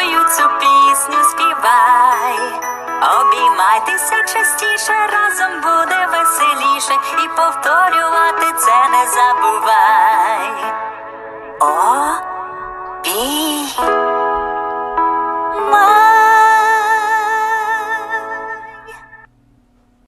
родиною цю пісню співай. Обіймайтеся частіше, разом буде веселіше, і повторювати це не забувай.